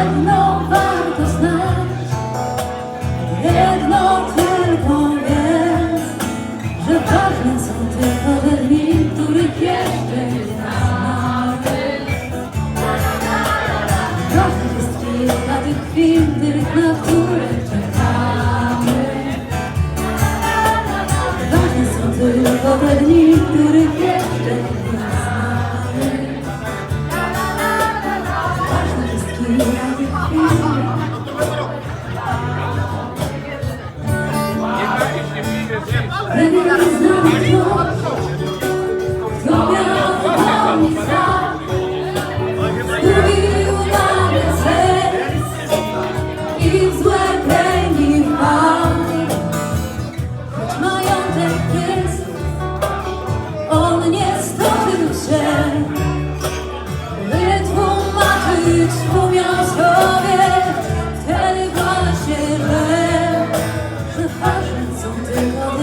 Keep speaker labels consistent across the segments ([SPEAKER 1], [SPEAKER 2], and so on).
[SPEAKER 1] jedno warto znać, jedno tylko wiedz, że ważne są tylko te dni, których jeszcze nie znasz. Ważne jest kilka tych chwil, tych na które czekamy. Ważne są tylko te dni, których jeszcze nie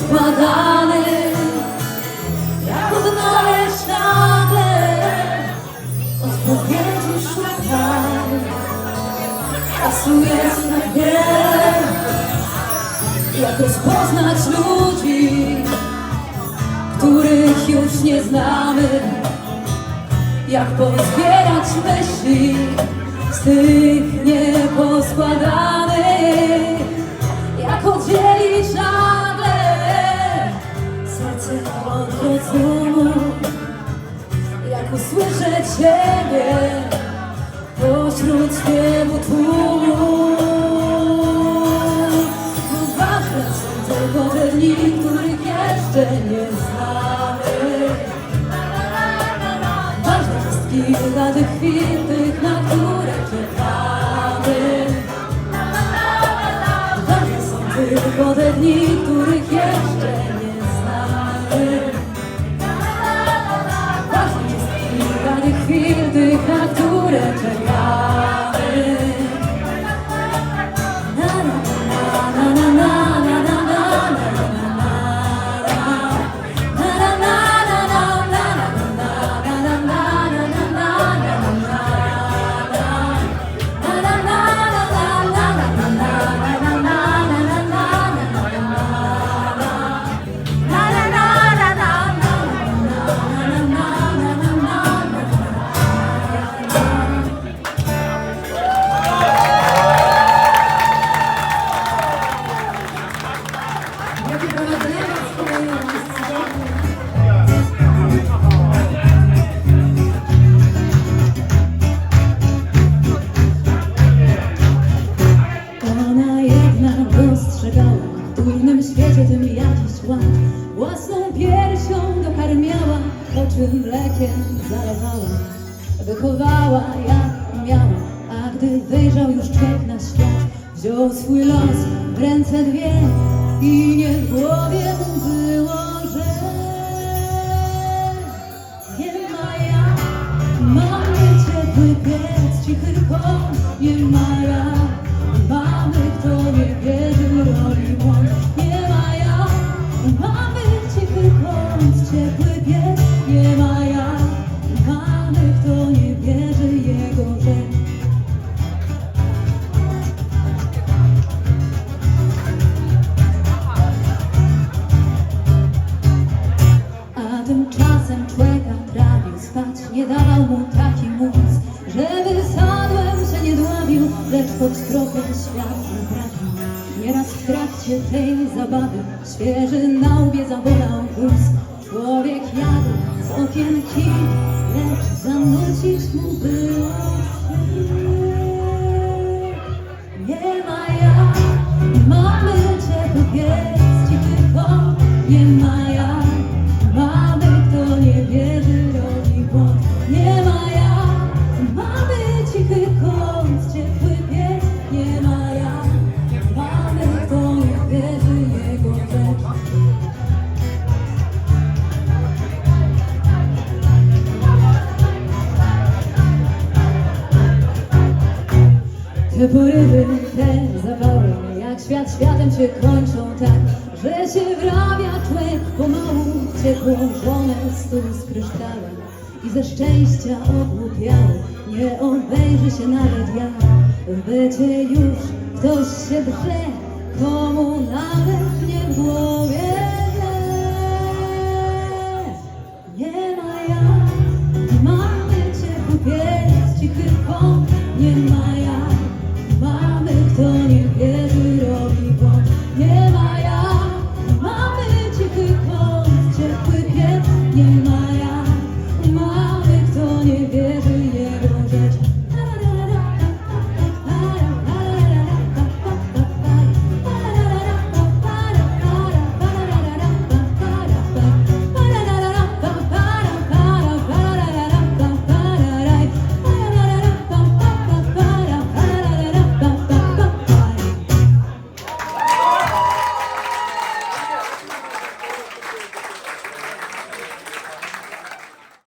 [SPEAKER 1] nieposkładanych. Jak odnaleźć nagle odpowiedzi szukać. Czasu jest tak wiele. Jak rozpoznać ludzi, których już nie znamy. Jak pozbierać myśli z tych nieposkładanych. Siebie pośród śpiewu tłumu. Ważne są tylko te dni, których jeszcze nie znamy. Ważne jest kilka tych chwil, tych, na które czekamy. Ważne są tylko te dni, feel the Ona jednak dostrzegała w trudnym świecie tym jakiś ład. Własną piersią dokarmiała, oczym mlekiem zalewała. Wychowała jak miała, a gdy wyjrzał już człowiek na świat, wziął swój los w ręce dwie i nie w głowie mu było, że nie ma ja. Mamy ciepły piec, cichy kąt, nie ma ja. Taki móc, że wysadłem się nie dławił, lecz pod trochę świat naprawił. Nieraz w trakcie tej zabawy świeży na łbie zabolał guz. Człowiek jadł z okien kij, lecz zanucić mu było. Nie ma ja, mamy ciepły piec, Te porywy, te zapały, jak świat światem się kończą tak, że się wrabia człowiek pomału ciepłą żonę stół z kryształem i ze szczęścia ogłupiały, nie obejrzy się nawet ja. W bycie już ktoś się drze, komu nawet con you.